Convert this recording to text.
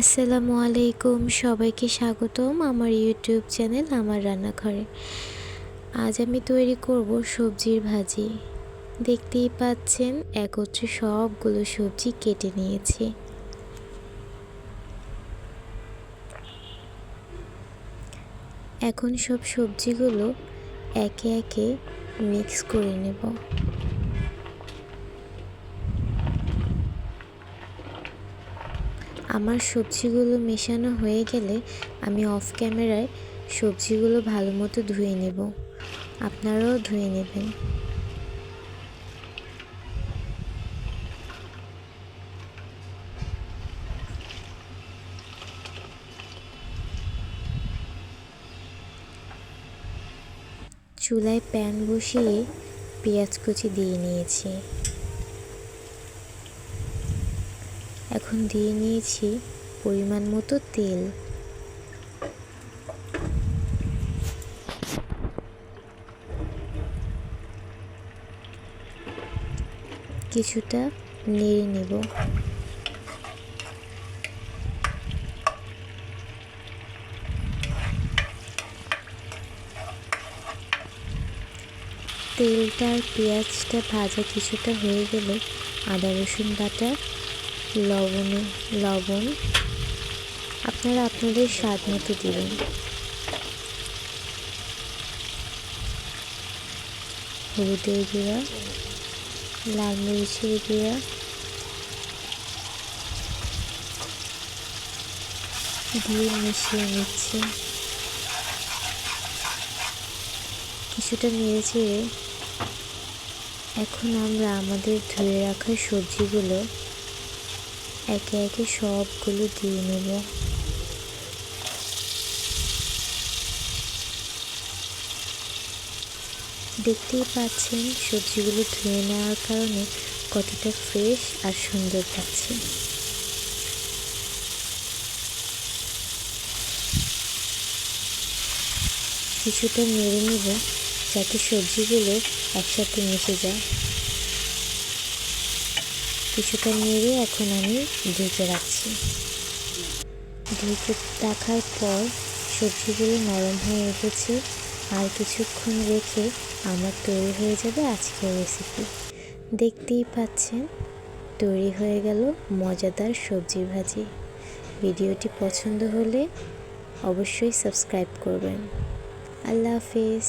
আসসালামু আলাইকুম, সবাইকে স্বাগতম আমার ইউটিউব চ্যানেল আমার রান্নাঘরে। আজ আমি তৈরি করব সবজির ভাজি। দেখতেই পাচ্ছেন, একত্রে সবগুলো সবজি কেটে নিয়েছি। এখন সব সবজিগুলো একে একে মিক্স করে নেব। আমার সবজিগুলো মেশানো হয়ে গেলে আমি অফ ক্যামেরায় সবজিগুলো ভালো মতো ধুয়ে নেব। আপনারাও ধুয়ে নেবেন। চুলায় প্যান বসিয়ে পেঁয়াজ কুচি দিয়ে নিয়েছি। এখন দিয়ে নিয়েছি পরিমাণ মতো তেল। কিছুটা নেড়ে নেব। তেলটা আর পেঁয়াজটা ভাজা কিছুটা হয়ে গেলে আদা রসুন বাটা লবণ লবণ। আপনারা আপনাদের স্বাদ মতো দেবেন। হলুদের গুঁড়া, লাল মরিচের গুঁড়া। দিয়ে মিশিয়ে নিচ্ছি। কিছুটা চেড়ে এখন আমরা আমাদের ধুয়ে রাখা সবজিগুলো একে একে সবগুলো দিয়ে নেব। দেখতেই পাচ্ছেন, সবজিগুলো ধুয়ে নেওয়ার কারণে কতটা ফ্রেশ আর সুন্দর লাগছে। কিছুটা নেড়ে নেব যাতে সবজিগুলো একসাথে মিশে যায়। কিছুটা নেড়ে এখন আমি ঢেকে রাখছি। ঢেকে রাখার পর সবজিগুলো নরম হয়ে উঠেছে আর কিছুক্ষণ রেখে আমার তৈরি হয়ে যাবে আজকের রেসিপি দেখতেই পাচ্ছেন, তৈরি হয়ে গেল মজাদার সবজি ভাজি। ভিডিওটি পছন্দ হলে অবশ্যই সাবস্ক্রাইব করবেন। আল্লাহ হাফিজ।